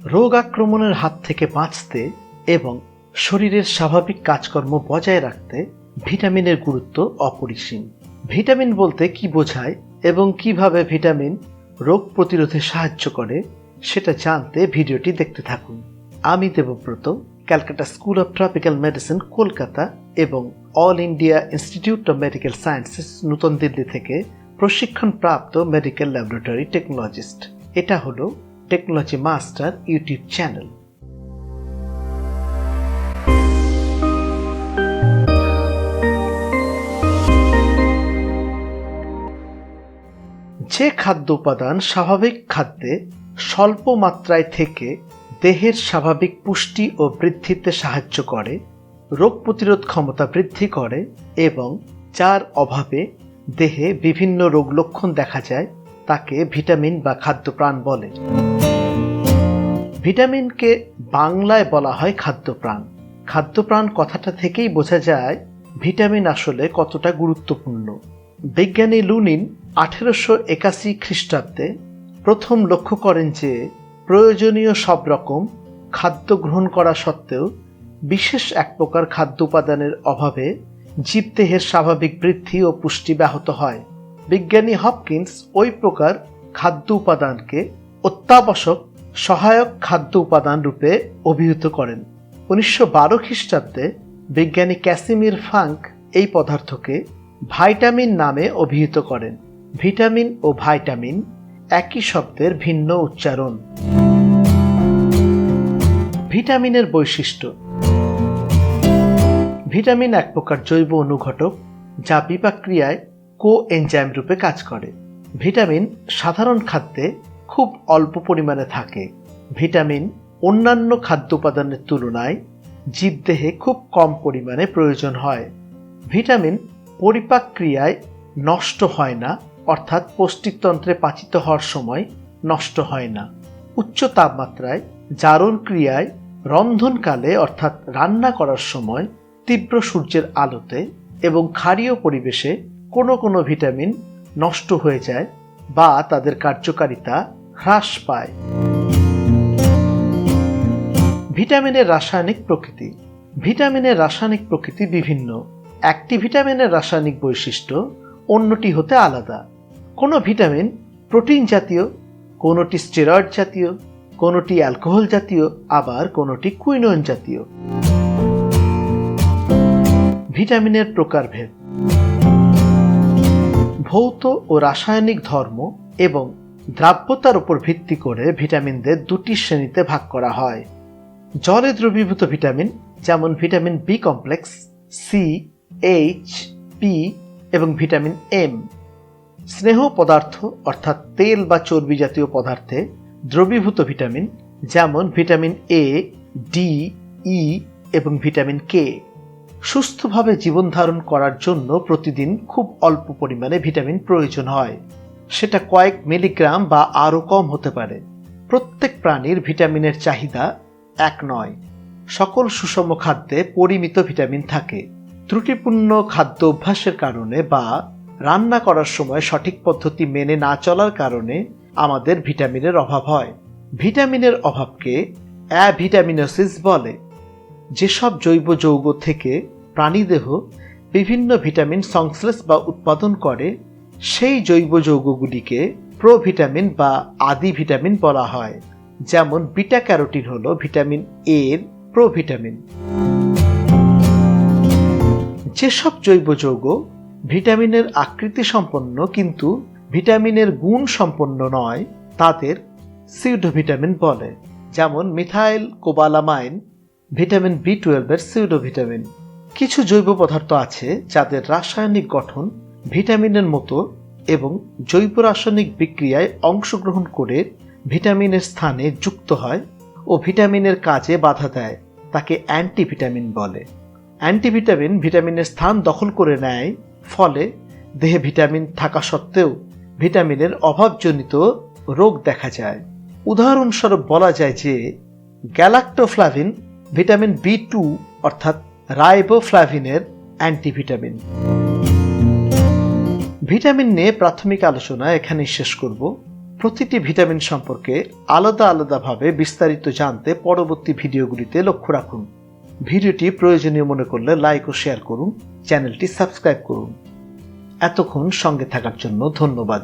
রোগ আক্রমণের হাত থেকে বাঁচতে এবং শরীরের স্বাভাবিক কাজকর্ম বজায় রাখতে ভিটামিনের গুরুত্ব অপরিসীম। ভিটামিন বলতে কি বোঝায় এবং কীভাবে ভিটামিন রোগ প্রতিরোধে সাহায্য করে সেটা জানতে ভিডিওটি দেখতে থাকুন। আমি Debabrata, Calcutta School of Tropical Medicine, Kolkata এবং All India Institute of Medical Sciences, নতুন দিল্লি থেকে প্রশিক্ষণপ্রাপ্ত মেডিকেল ল্যাবরেটরি টেকনোলজিস্ট। এটা হলো টেকনোলজি মাস্টার ইউটিউব চ্যানেল যে খাদ্য উপাদান স্বাভাবিক খাদ্যে স্বল্প মাত্রায় থেকে দেহের স্বাভাবিক পুষ্টি ও বৃদ্ধিতে সাহায্য করে, রোগ প্রতিরোধ ক্ষমতা বৃদ্ধি করে এবং যার অভাবে দেহে বিভিন্ন রোগ লক্ষণ দেখা যায়, তাকে ভিটামিন বা খাদ্য প্রাণ বলে। ভিটামিনকে বাংলায় বলা হয় খাদ্যপ্রাণ। খাদ্যপ্রাণ কথাটা থেকেই বোঝা যায় ভিটামিন আসলে কতটা গুরুত্বপূর্ণ। বিজ্ঞানী লুনিন আঠেরোশো একাশি খ্রিস্টাব্দে প্রথম লক্ষ্য করেন যে প্রয়োজনীয় সব রকম খাদ্য গ্রহণ করা সত্ত্বেও বিশেষ এক প্রকার খাদ্য উপাদানের অভাবে জীবদেহের স্বাভাবিক বৃদ্ধি ও পুষ্টি ব্যাহত হয়। বিজ্ঞানী হপকিন্স ওই প্রকার খাদ্য উপাদানকে অত্যাবশ্যক সহায়ক খাদ্য উপাদান রূপে অভিহিত করেন। উনিশশো বারো খ্রিস্টাব্দে বিজ্ঞানী ক্যাসিমির ফাঙ্ক এই পদার্থকে ভাইটামিন নামে অভিহিত করেন। ভিটামিন ও ভাইটামিন একই শব্দের ভিন্ন উচ্চারণ। ভিটামিনের বৈশিষ্ট্য। ভিটামিন এক প্রকার জৈব অনুঘটক যা বিপাক ক্রিয়ায় কো এনজাইম রূপে কাজ করে। ভিটামিন সাধারণ খাদ্যে খুব অল্প পরিমাণে থাকে। ভিটামিন অন্যান্য খাদ্য উপাদানের তুলনায় জীবদেহে খুব কম পরিমাণে প্রয়োজন হয়। ভিটামিন পরিপাক ক্রিয়ায় নষ্ট হয় না, অর্থাৎ পৌষ্টিকতন্ত্রে পাচিত হওয়ার সময় নষ্ট হয় না। উচ্চ তাপমাত্রায় জারণ ক্রিয়ায় রন্ধনকালে, অর্থাৎ রান্না করার সময়, তীব্র সূর্যের আলোতে এবং ক্ষারীয় পরিবেশে কোনো কোনো ভিটামিন নষ্ট হয়ে যায় বা তাদের কার্যকারিতা হ্রাস পায়। ভিটামিনের রাসায়নিক প্রকৃতি। ভিটামিনের রাসায়নিক প্রকৃতি বিভিন্ন। একটি ভিটামিনের রাসায়নিক বৈশিষ্ট্য অন্যটি হতে আলাদা। কোনো ভিটামিন প্রোটিন জাতীয়, কোনোটি স্টেরয়েড জাতীয়, কোনোটি অ্যালকোহল জাতীয়, আবার কোনোটি কুইনোন জাতীয়। ভিটামিনের প্রকারভেদ। ভৌত ও রাসায়নিক ধর্ম এবং দ্রাব্যতার উপর ভিত্তি করে ভিটামিনদের দুটি শ্রেণীতে ভাগ করা হয়। জলে দ্রবীভূত ভিটামিন, যেমন vitamin B complex C H P এবং ভিটামিন এম স্নেহ পদার্থ, অর্থাৎ তেল বা চর্বি জাতীয় পদার্থে দ্রবীভূত ভিটামিন, যেমন ভিটামিন এ ডি ই এবং ভিটামিন কে সুস্থভাবে জীবন ধারণ করার জন্য প্রতিদিন খুব অল্প পরিমাণে ভিটামিন প্রয়োজন হয়। সেটা কয়েক মিলিগ্রাম বা আরও কম হতে পারে। প্রত্যেক প্রাণীর ভিটামিনের চাহিদা এক নয়। সকল সুষম খাদ্যে পরিমিত ভিটামিন থাকে। ত্রুটিপূর্ণ খাদ্য অভ্যাসের কারণে বা রান্না করার সময় সঠিক পদ্ধতি মেনে না চলার কারণে আমাদের ভিটামিনের অভাব হয়। ভিটামিনের অভাবকে অ্যাভিটামিনোসিস বলে। যেসব জৈব যৌগ থেকে প্রাণীদেহ বিভিন্ন ভিটামিন সংশ্লেষ বা উৎপাদন করে সেই জৈব যৌগগুলিকে প্রোভিটামিন বা আদি ভিটামিন বলা হয়, যেমন বিটা ক্যারোটিন হল ভিটামিন এর প্রোভিটামিন যেসব জৈব যৌগ ভিটামিনের আকৃতি সম্পন্ন কিন্তু ভিটামিনের গুণ সম্পন্ন নয়, তাদের সিউডোভিটামিন বলে, যেমন মিথাইল কোবালামাইন ভিটামিন বি টুয়েলভের সিউডোভিটামিন কিছু জৈব পদার্থ আছে যাদের রাসায়নিক গঠন ভিটামিনের মতো এবং জৈব রাসায়নিক বিক্রিয়ায় অংশগ্রহণ করে ভিটামিনের স্থানে যুক্ত হয় ও ভিটামিনের কাজে বাধা দেয়, তাকে অ্যান্টিভিটামিন বলে। অ্যান্টিভিটামিন ভিটামিনের স্থান দখল করে নেয়, ফলে দেহে ভিটামিন থাকা সত্ত্বেও ভিটামিনের অভাবজনিত রোগ দেখা যায়। উদাহরণস্বরূপ বলা যায় যে, গ্যালাক্টোফ্লাভিন ভিটামিন বি টু অর্থাৎ রাইবোফ্লাভিনের অ্যান্টিভিটামিন। ভিটামিন নিয়ে প্রাথমিক আলোচনা এখানেই শেষ করব। প্রতিটি ভিটামিন সম্পর্কে আলাদা আলাদাভাবে বিস্তারিত জানতে পরবর্তী ভিডিওগুলিতে লক্ষ্য রাখুন। ভিডিওটি প্রয়োজনীয় মনে করলে লাইক ও শেয়ার করুন, চ্যানেলটি সাবস্ক্রাইব করুন। এতক্ষণ সঙ্গে থাকার জন্য ধন্যবাদ।